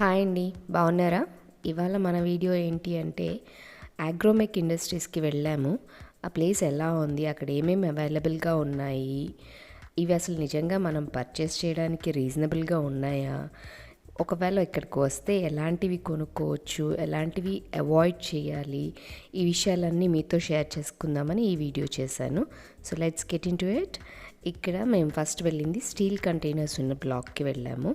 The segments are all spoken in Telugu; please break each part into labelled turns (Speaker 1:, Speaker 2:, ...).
Speaker 1: హాయ్ అండి బాగున్నారా? ఇవాళ మన వీడియో ఏంటి అంటే ఆగ్రోమెక్ ఇండస్ట్రీస్కి వెళ్ళాము. ఆ ప్లేస్ ఎలా ఉంది? అక్కడ ఏమేమి అవైలబుల్గా ఉన్నాయి? ఇవి అసలు నిజంగా మనం పర్చేస్ చేయడానికి రీజనబుల్గా ఉన్నాయా? ఒకవేళ ఇక్కడికి వస్తే ఎలాంటివి కొనుక్కోవచ్చు? ఎలాంటివి అవాయిడ్ చేయాలి? ఈ విషయాలన్నీ మీతో షేర్ చేసుకుందామని ఈ వీడియో చేశాను. So let's get into it. ఇక్కడ మేము ఫస్ట్ వెళ్ళింది స్టీల్ కంటైనర్స్ ఉన్న బ్లాక్కి వెళ్ళాము.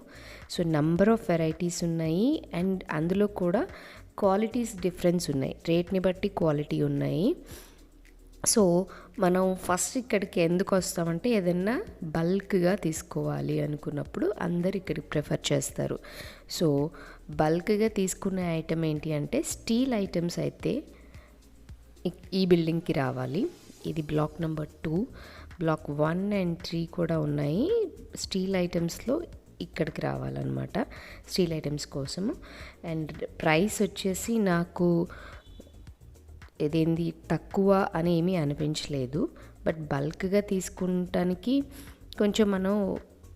Speaker 1: సో నంబర్ ఆఫ్ వెరైటీస్ ఉన్నాయి అండ్ అందులో కూడా క్వాలిటీస్ డిఫరెన్స్ ఉన్నాయి. రేట్ని బట్టి క్వాలిటీ ఉన్నాయి. సో మనం ఫస్ట్ ఇక్కడికి ఎందుకు వస్తామంటే ఏదైనా బల్క్గా తీసుకోవాలి అనుకున్నప్పుడు అందరు ఇక్కడికి ప్రిఫర్ చేస్తారు. సో బల్క్గా తీసుకునే ఐటమ్ ఏంటి అంటే స్టీల్ ఐటమ్స్ అయితే ఈ బిల్డింగ్కి రావాలి. ఇది block number two block one and three కూడా ఉన్నాయి. స్టీల్ ఐటమ్స్లో ఇక్కడికి రావాలన్నమాట. స్టీల్ ఐటమ్స్ కోసము. అండ్ ప్రైస్ వచ్చేసి నాకు ఇదేంది? తక్కువ అని ఏమీ అనిపించలేదు. బట్ బల్క్గా తీసుకుంటానికి కొంచెం మనం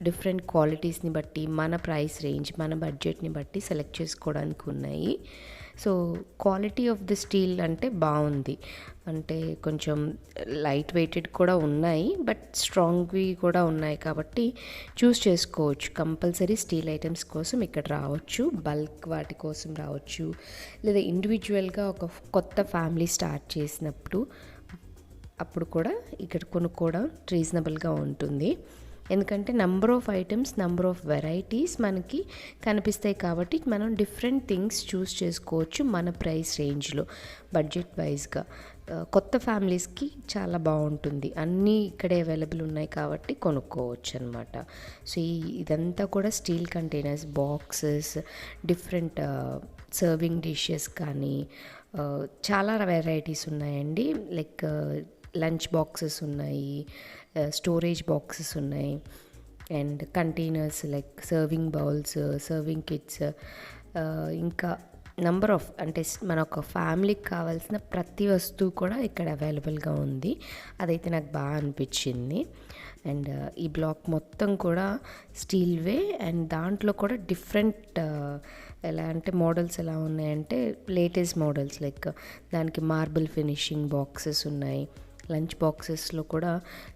Speaker 1: డిఫరెంట్ క్వాలిటీస్ని బట్టి మన ప్రైస్ రేంజ్ మన బడ్జెట్ని బట్టి సెలెక్ట్ చేసుకోవడానికి ఉన్నాయి. So quality of the steel అంటే బాగుంది. అంటే కొంచెం లైట్ వెయిటెడ్ కూడా ఉన్నాయి బట్ స్ట్రాంగ్వి కూడా ఉన్నాయి కాబట్టి చూస్ చేసుకోవచ్చు. కంపల్సరీ స్టీల్ ఐటమ్స్ కోసం ఇక్కడ రావచ్చు బల్క్ వాటి కోసం రావచ్చు లేదా ఇండివిజువల్గా ఒక కొత్త ఫ్యామిలీ స్టార్ట్ చేసినప్పుడు అప్పుడు కూడా ఇక్కడ కొనుక్కోవడం రీజనబుల్గా ఉంటుంది. ఎందుకంటే number of items number of varieties మనకి కనిపిస్తాయి కాబట్టి మనం డిఫరెంట్ థింగ్స్ చూస్ చేసుకోవచ్చు మన ప్రైస్ రేంజ్లో బడ్జెట్ వైజ్గా కొత్త ఫ్యామిలీస్కి చాలా బాగుంటుంది. అన్నీ ఇక్కడే అవైలబుల్ ఉన్నాయి కాబట్టి కొనుక్కోవచ్చు అనమాట సో ఈ ఇదంతా కూడా steel containers boxes different serving dishes కానీ చాలా వెరైటీస్ ఉన్నాయండి. లైక్ లంచ్ బాక్సెస్ ఉన్నాయి స్టోరేజ్ బాక్సెస్ ఉన్నాయి and containers like serving bowls serving kits ఇంకా నంబర్ ఆఫ్ అంటే మన ఒక ఫ్యామిలీకి కావాల్సిన ప్రతి వస్తువు కూడా ఇక్కడ అవైలబుల్గా ఉంది. అదైతే నాకు బాగా అనిపించింది. అండ్ ఈ బ్లాక్ మొత్తం కూడా స్టీల్వే అండ్ దాంట్లో కూడా డిఫరెంట్ ఎలా అంటే మోడల్స్ ఎలా ఉన్నాయంటే లేటెస్ట్ మోడల్స్ లైక్ దానికి మార్బుల్ ఫినిషింగ్ బాక్సెస్ ఉన్నాయి. లంచ్ బాక్సెస్లో కూడా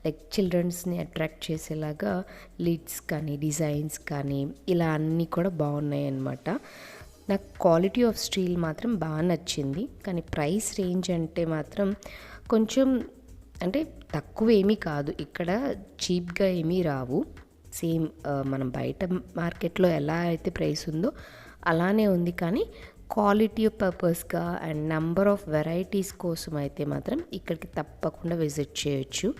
Speaker 1: లైక్ చిల్డ్రన్స్ని అట్రాక్ట్ చేసేలాగా లిడ్స్ కానీ డిజైన్స్ కానీ ఇలా అన్నీ కూడా బాగున్నాయి అన్నమాట నాకు క్వాలిటీ ఆఫ్ స్టీల్ మాత్రం బాగా నచ్చింది. కానీ ప్రైస్ రేంజ్ అంటే మాత్రం కొంచెం అంటే తక్కువ ఏమీ కాదు. ఇక్కడ చీప్గా ఏమీ రావు. సేమ్ మనం బయట మార్కెట్లో ఎలా అయితే ప్రైస్ ఉందో అలానే ఉంది. కానీ క్వాలిటీ పర్పస్గా అండ్ నెంబర్ ఆఫ్ వెరైటీస్ కోసం అయితే మాత్రం ఇక్కడికి తప్పకుండా విజిట్ చేయొచ్చు.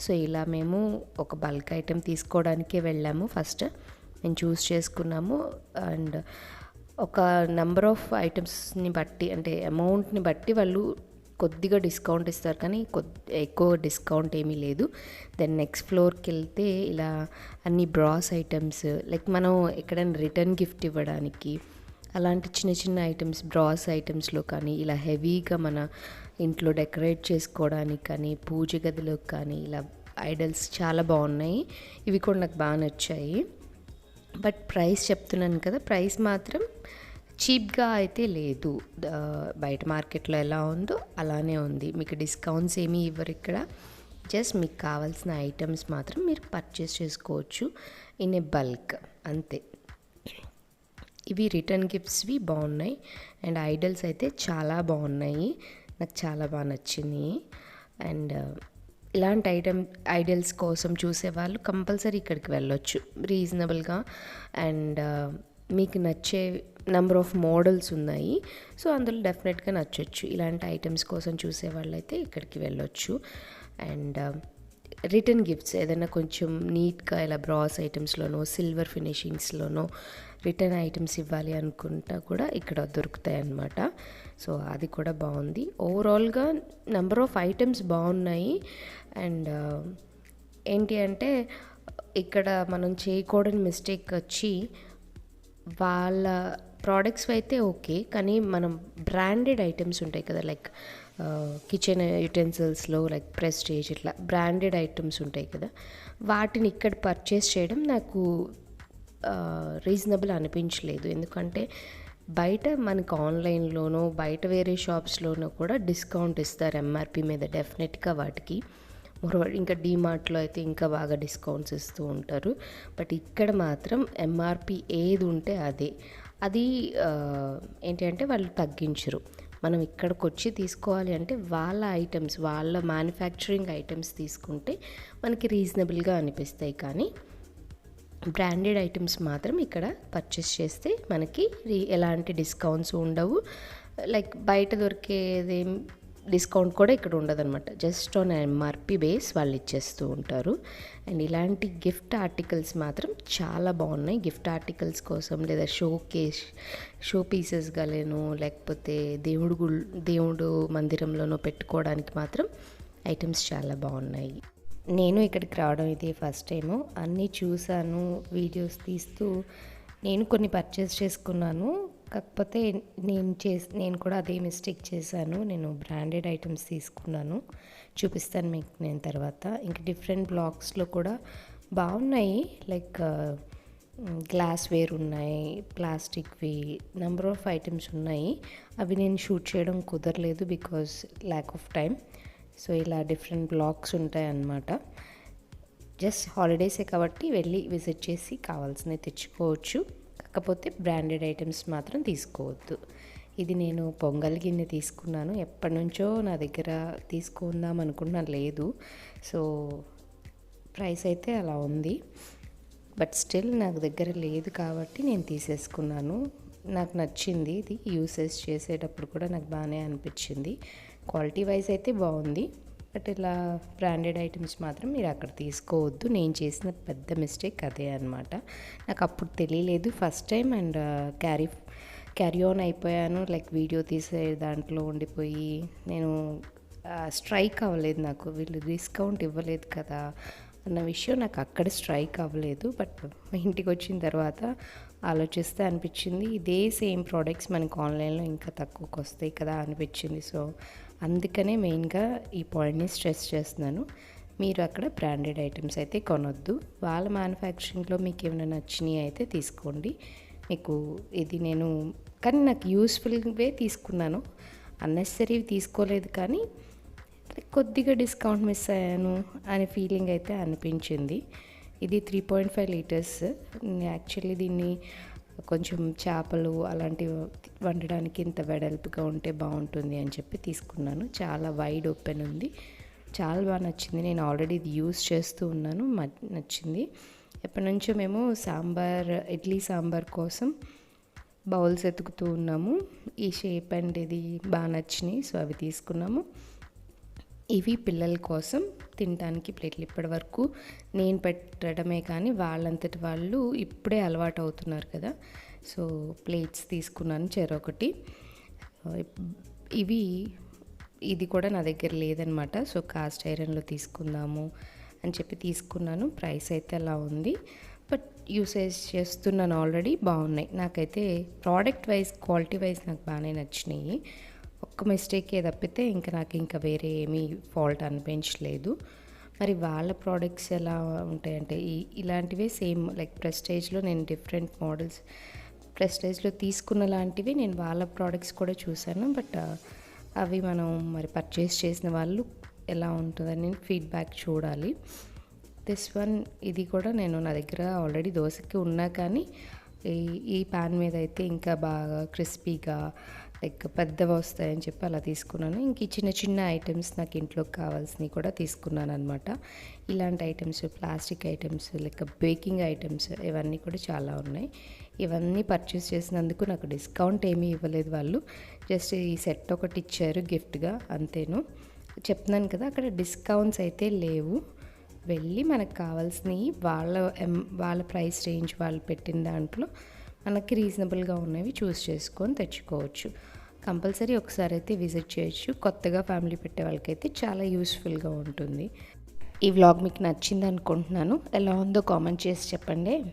Speaker 1: సో ఇలా మేము ఒక బల్క్ ఐటెం తీసుకోవడానికే వెళ్ళాము. ఫస్ట్ మేము చూస్ చేసుకున్నాము. అండ్ ఒక నెంబర్ ఆఫ్ ఐటమ్స్ని బట్టి అంటే అమౌంట్ని బట్టి వాళ్ళు కొద్దిగా డిస్కౌంట్ ఇస్తారు. కానీ కొద్ది ఎక్కువ డిస్కౌంట్ ఏమీ లేదు. దెన్ నెక్స్ట్ ఫ్లోర్కి వెళ్తే ఇలా అన్ని బ్రాస్ ఐటమ్స్ లైక్ మనం ఎక్కడైనా రిటర్న్ గిఫ్ట్ ఇవ్వడానికి అలాంటి చిన్న చిన్న ఐటమ్స్ బ్రాస్ ఐటమ్స్లో కానీ ఇలా హెవీగా మన ఇంట్లో డెకరేట్ చేసుకోవడానికి కానీ పూజ గదిలో కానీ ఇలా ఐడల్స్ చాలా బాగున్నాయి. ఇవి కూడా నాకు బాగా నచ్చాయి. బట్ ప్రైస్ చెప్తున్నాను కదా ప్రైస్ మాత్రం చీప్గా అయితే లేదు. బయట మార్కెట్లో ఎలా ఉందో అలానే ఉంది. మీకు డిస్కౌంట్స్ ఏమీ ఇవ్వరు ఇక్కడ. జస్ట్ మీకు కావాల్సిన ఐటమ్స్ మాత్రం మీరు పర్చేస్ చేసుకోవచ్చు. ఇన్ ఏ బల్క్ అంతే. ఇవి రిటర్న్ గిఫ్ట్స్వి బాగున్నాయి. అండ్ ఐడల్స్ అయితే చాలా బాగున్నాయి. నాకు చాలా బాగా నచ్చింది. అండ్ ఇలాంటి ఐటమ్ ఐడల్స్ కోసం చూసేవాళ్ళు కంపల్సరీ ఇక్కడికి వెళ్ళొచ్చు. రీజనబుల్గా. అండ్ మీకు నచ్చే నెంబర్ ఆఫ్ మోడల్స్ ఉన్నాయి. సో అందులో డెఫినెట్గా నచ్చొచ్చు. ఇలాంటి ఐటమ్స్ కోసం చూసేవాళ్ళు అయితే ఇక్కడికి వెళ్ళొచ్చు. అండ్ రిటర్న్ గిఫ్ట్స్ ఏదైనా కొంచెం నీట్గా ఇలా బ్రాస్ ఐటమ్స్లోనో సిల్వర్ ఫినిషింగ్స్లోనో రిటర్న్ ఐటమ్స్ ఇవ్వాలి అనుకుంటా కూడా ఇక్కడ దొరుకుతాయి అన్నమాట సో అది కూడా బాగుంది. ఓవరాల్గా నెంబర్ ఆఫ్ ఐటమ్స్ బాగున్నాయి. అండ్ uh, ఏంటి అంటే ఇక్కడ మనం చేయకూడని మిస్టేక్ వచ్చి వాళ్ళ ప్రోడక్ట్స్ అయితే ఓకే కానీ మనం బ్రాండెడ్ ఐటమ్స్ ఉంటాయి కదా లైక్ కిచెన్ యుటెన్సిల్స్లో లైక్ ప్రెస్టేజ్ ఇట్లా బ్రాండెడ్ ఐటమ్స్ ఉంటాయి కదా వాటిని ఇక్కడ పర్చేస్ చేయడం నాకు రీజనబుల్ అనిపించలేదు. ఎందుకంటే బయట మనకు ఆన్లైన్లోనో బయట వేరే షాప్స్లోనో కూడా డిస్కౌంట్ ఇస్తారు ఎంఆర్పి మీద. డెఫినెట్గా వాటికి ఇంకా డీమార్ట్లో అయితే ఇంకా బాగా డిస్కౌంట్స్ ఇస్తూ ఉంటారు. బట్ ఇక్కడ మాత్రం ఎంఆర్పి ఏది ఉంటే అదే. అది ఏంటి అంటే వాళ్ళు తగ్గించరు. మనం ఇక్కడికి వచ్చి తీసుకోవాలి అంటే వాళ్ళ ఐటమ్స్ వాళ్ళ మ్యానుఫ్యాక్చరింగ్ ఐటమ్స్ తీసుకుంటే మనకి రీజనబుల్గా అనిపిస్తాయి. కానీ బ్రాండెడ్ ఐటమ్స్ మాత్రం ఇక్కడ పర్చేస్ చేస్తే మనకి రీ- ఎలాంటి డిస్కౌంట్స్ ఉండవు. లైక్ బయట దొరికేదేం డిస్కౌంట్ కూడా ఇక్కడ ఉండదన్నమాట. జస్ట్ ఆన్ ఎంఆర్పి బేస్ వాళ్ళు ఇచ్చేస్తూ ఉంటారు. అండ్ ఇలాంటి గిఫ్ట్ ఆర్టికల్స్ మాత్రం చాలా బాగున్నాయి. గిఫ్ట్ ఆర్టికల్స్ కోసం లేదా షో కేస్ షో పీసెస్ గాలేను లేకపోతే దేవుడు గుల్ దేవుడు మందిరంలోనో పెట్టుకోవడానికి మాత్రం ఐటమ్స్ చాలా బాగున్నాయి. నేను ఇక్కడికి రావడం ఇది ఫస్ట్ టైము. అన్నీ చూశాను వీడియోస్ తీస్తూ నేను కొన్ని పర్చేస్ చేసుకున్నాను. కాకపోతే నేను చేసి నేను కూడా అదే మిస్టేక్ చేశాను. నేను బ్రాండెడ్ ఐటమ్స్ తీసుకున్నాను. చూపిస్తాను మీకు నేను తర్వాత. ఇంకా డిఫరెంట్ బ్లాక్స్లో కూడా బాగున్నాయి. లైక్ గ్లాస్ వేర్ ఉన్నాయి ప్లాస్టిక్వి నెంబర్ ఆఫ్ ఐటమ్స్ ఉన్నాయి. అవి నేను షూట్ చేయడం కుదరలేదు because lack of time so ఇలా డిఫరెంట్ బ్లాగ్స్ ఉంటాయి అన్నమాట. జస్ట్ హాలిడేసే కాబట్టి వెళ్ళి విజిట్ చేసి కావాల్సినవి తెచ్చుకోవచ్చు. కాకపోతే బ్రాండెడ్ ఐటమ్స్ మాత్రం తీసుకోవద్దు. ఇది నేను పొంగల్ గిన్నె తీసుకున్నాను. ఎప్పటి నుంచో నా దగ్గర తీసుకుందాం అనుకున్నా లేదు. సో ప్రైస్ అయితే అలా ఉంది. బట్ స్టిల్ నాకు దగ్గర లేదు కాబట్టి నేను తీసేసుకున్నాను. నాకు నచ్చింది ఇది. యూసెస్ చేసేటప్పుడు కూడా నాకు బాగానే అనిపించింది. క్వాలిటీ వైజ్ అయితే బాగుంది. బట్ ఇలా బ్రాండెడ్ ఐటమ్స్ మాత్రం మీరు అక్కడ తీసుకోవద్దు. నేను చేసిన పెద్ద మిస్టేక్ అదే అనమాట నాకు అప్పుడు తెలియలేదు. First time and carry carry on అయిపోయాను. లైక్ వీడియో తీసే దాంట్లో ఉండిపోయి నేను స్ట్రైక్ అవ్వలేదు నాకు. వీళ్ళు డిస్కౌంట్ ఇవ్వలేదు కదా అన్న విషయం నాకు అక్కడ స్ట్రైక్ అవ్వలేదు. బట్ ఇంటికి వచ్చిన తర్వాత ఆలోచిస్తే అనిపించింది. ఇదే సేమ్ ప్రోడక్ట్స్ మనకు ఆన్లైన్లో ఇంకా తక్కువకి వస్తాయి కదా అనిపించింది. సో అందుకనే మెయిన్గా ఈ పాయింట్ని స్ట్రెస్ చేస్తున్నాను. మీరు అక్కడ బ్రాండెడ్ ఐటమ్స్ అయితే కొనొద్దు. వాళ్ళ మ్యానుఫ్యాక్చరింగ్లో మీకు ఏమైనా నచ్చినాయి అయితే తీసుకోండి. మీకు ఇది నేను కానీ నాకు యూస్ఫుల్వే తీసుకున్నాను. అన్నెసరీ తీసుకోలేదు కానీ కొద్దిగా డిస్కౌంట్ మిస్ అయ్యాను అనే ఫీలింగ్ అయితే అనిపించింది. ఇది three point five litres. Actually దీన్ని కొంచెం చేపలు అలాంటివి వండడానికి ఇంత వెడల్పుగా ఉంటే బాగుంటుంది అని చెప్పి తీసుకున్నాను. చాలా వైడ్ ఓపెన్ ఉంది. చాలా బాగా నచ్చింది. నేను ఆల్రెడీ ఇది యూస్ చేస్తూ ఉన్నాను. మ- నచ్చింది. ఎప్పటి నుంచో మేము సాంబార్ ఇడ్లీ సాంబార్ కోసం బౌల్స్ ఎతుకుతూ ఉన్నాము. ఈ షేప్ అండ్ ఇది బాగా నచ్చినాయి సో అవి తీసుకున్నాము. ఇవి పిల్లల కోసం తినడానికి ప్లేట్లు. ఇప్పటి వరకు నేను పెట్టడమే కానీ వాళ్ళంతటి వాళ్ళు ఇప్పుడే అలవాటు అవుతున్నారు కదా. సో ప్లేట్స్ తీసుకున్నాను చెరొకటి. ఇవి ఇది కూడా నా దగ్గర లేదనమాట. సో కాస్ట్ ఐరన్లో తీసుకుందాము అని చెప్పి తీసుకున్నాను. ప్రైస్ అయితే అలా ఉంది. బట్ యూసేజ్ చేస్తున్నాను ఆల్రెడీ బాగున్నాయి. నాకైతే ప్రోడక్ట్ వైజ్ క్వాలిటీ వైజ్ నాకు బాగానే నచ్చినాయి. ఒక్క మిస్టేకే తప్పితే ఇంకా నాకు ఇంకా వేరే ఏమీ ఫాల్ట్ అనిపించలేదు. మరి వాళ్ళ ప్రోడక్ట్స్ ఎలా ఉంటాయంటే ఈ ఇలాంటివే సేమ్ లైక్ ప్రెస్టేజ్లో నేను డిఫరెంట్ మోడల్స్ ప్రెస్టేజ్లో తీసుకున్న లాంటివి నేను వాళ్ళ ప్రోడక్ట్స్ కూడా చూశాను. బట్ అవి మనం మరి పర్చేస్ చేసిన వాళ్ళు ఎలా ఉంటుందని ఫీడ్బ్యాక్ చూడాలి. దిస్ వన్ ఇది కూడా నేను నా దగ్గర ఆల్రెడీ దోశకి ఉన్నా కానీ ఈ ఈ పాన్ మీద అయితే ఇంకా బాగా క్రిస్పీగా లైక్ పెద్దవి వస్తాయని చెప్పి అలా తీసుకున్నాను. ఇంక చిన్న చిన్న ఐటమ్స్ నాకు ఇంట్లోకి కావాల్సినవి కూడా తీసుకున్నాను అనమాట ఇలాంటి items plastic items like baking items ఇవన్నీ కూడా చాలా ఉన్నాయి. ఇవన్నీ పర్చేస్ చేసినందుకు నాకు డిస్కౌంట్ ఏమీ ఇవ్వలేదు వాళ్ళు. జస్ట్ ఈ సెట్ ఒకటి ఇచ్చారు గిఫ్ట్గా అంతేను. చెప్తున్నాను కదా అక్కడ డిస్కౌంట్స్ అయితే లేవు. వెళ్ళి మనకు కావాల్సినవి వాళ్ళ వాళ్ళ ప్రైస్ రేంజ్ వాళ్ళు పెట్టిన దాంట్లో మనకి రీజనబుల్గా ఉన్నవి చూస్ చేసుకొని తెచ్చుకోవచ్చు. కంపల్సరీ ఒకసారి అయితే విజిట్ చేయొచ్చు. కొత్తగా ఫ్యామిలీ పెట్టే వాళ్ళకైతే చాలా యూస్ఫుల్గా ఉంటుంది. ఈ వ్లాగ్ మీకు నచ్చింది అనుకుంటున్నాను. ఎలా ఉందో కామెంట్ చేసి చెప్పండి.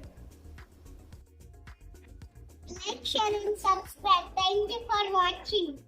Speaker 2: Like, share, and subscribe. Thank you for watching.